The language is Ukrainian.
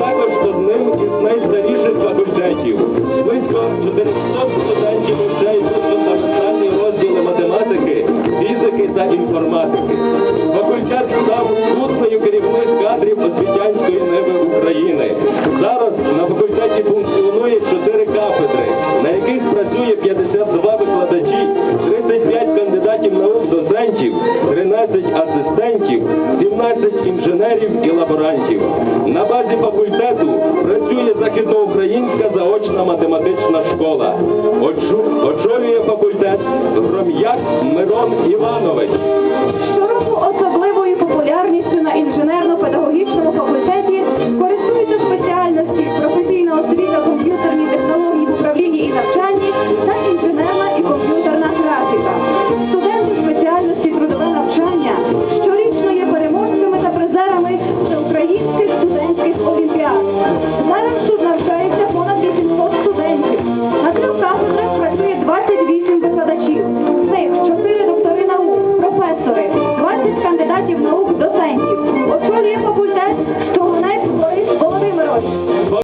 одним із найстаріших факультетів. Близько 400 студентів йдуть на розділи математики, фізики та інформатики. Факультет став кутнею керівних кадрів освітянської ниви України. Зараз на факультеті функціонує 4 кафедри, на яких працює 52 викладачі, 35 кандидатів наук доцентів, 13 асистентів, 17 інженерів і лаборантів. На базі факультету працює західноукраїнська заочна математична школа. Очолює факультет Гром'як Мирон Іванович. Щороку особливою